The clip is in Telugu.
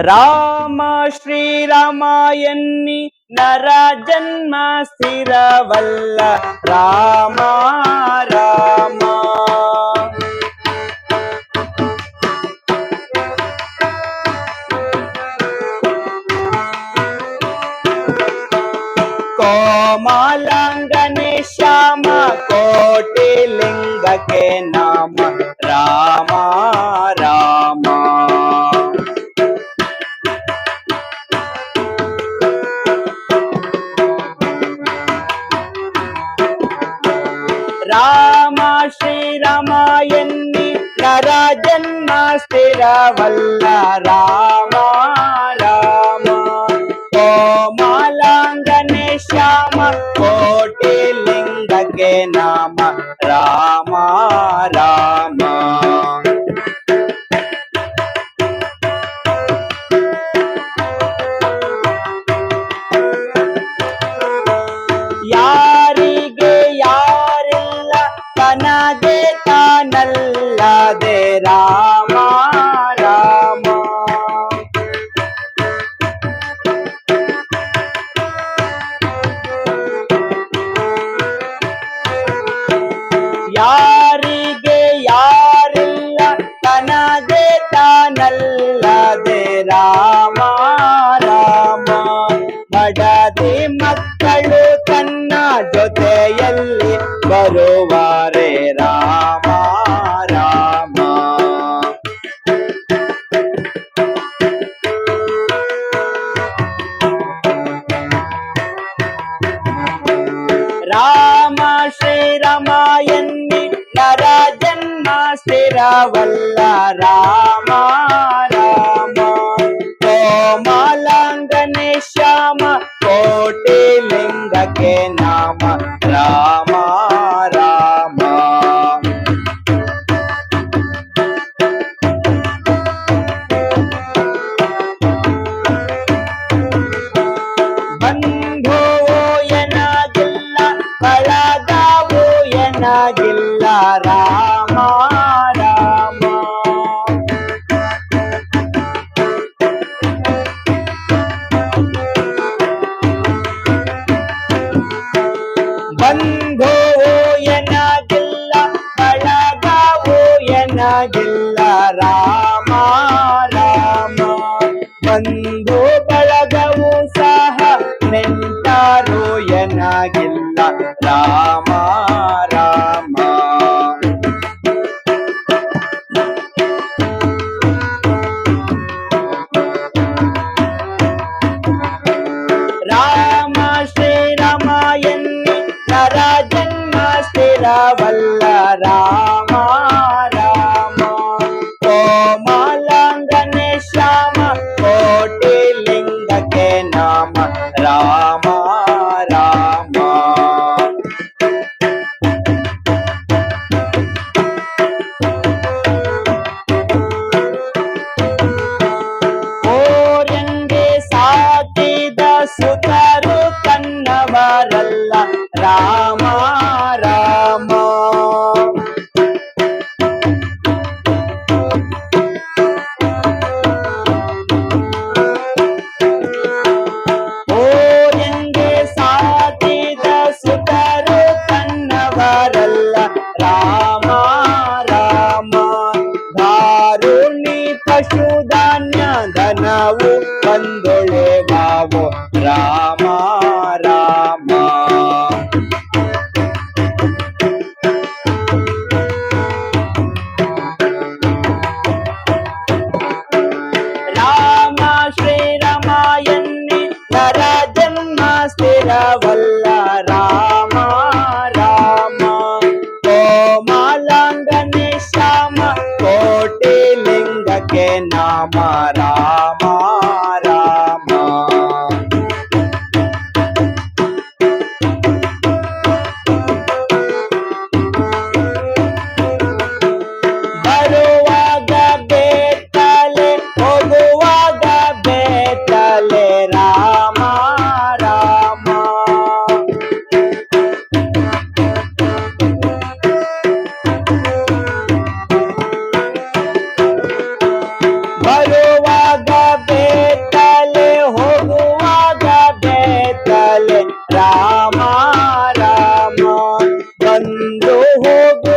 రామ శ్రీరామాయన్ని నర జన్మ స్థిర వల్ల రామ రామ. కోమాలాంగనే కోటి లింగకే నామ. రామా. రామ శ్రీరమాయన్ని నరజన్మ స్థిర వల్ల రామ. రామ కోమలాంగనే శ్యామ కోటి లింగకే నామ రామ రామ. ತಾನಲ್ಲದೆ ರಾಮ ರಾಮ ಬಡದಿ ಮಕ್ಕಳು ತನ್ನ ಜೊತೆಯಲ್ಲಿ ಬರುವಾರೆ ರಾಮ ರಾಮ ರಾಮ ಶ್ರೀರಾಮ ಎನ್ನಿ ನರ ಜನ್ಮ ಸ್ಥಿರವಲ್ಲ ರಾಮ ರಾಮ జిల్లారా? స్థిరవల్ల రామ రామ. కోమాలంగ నిశామ కోటి లింగకే నామ రామ. ho ho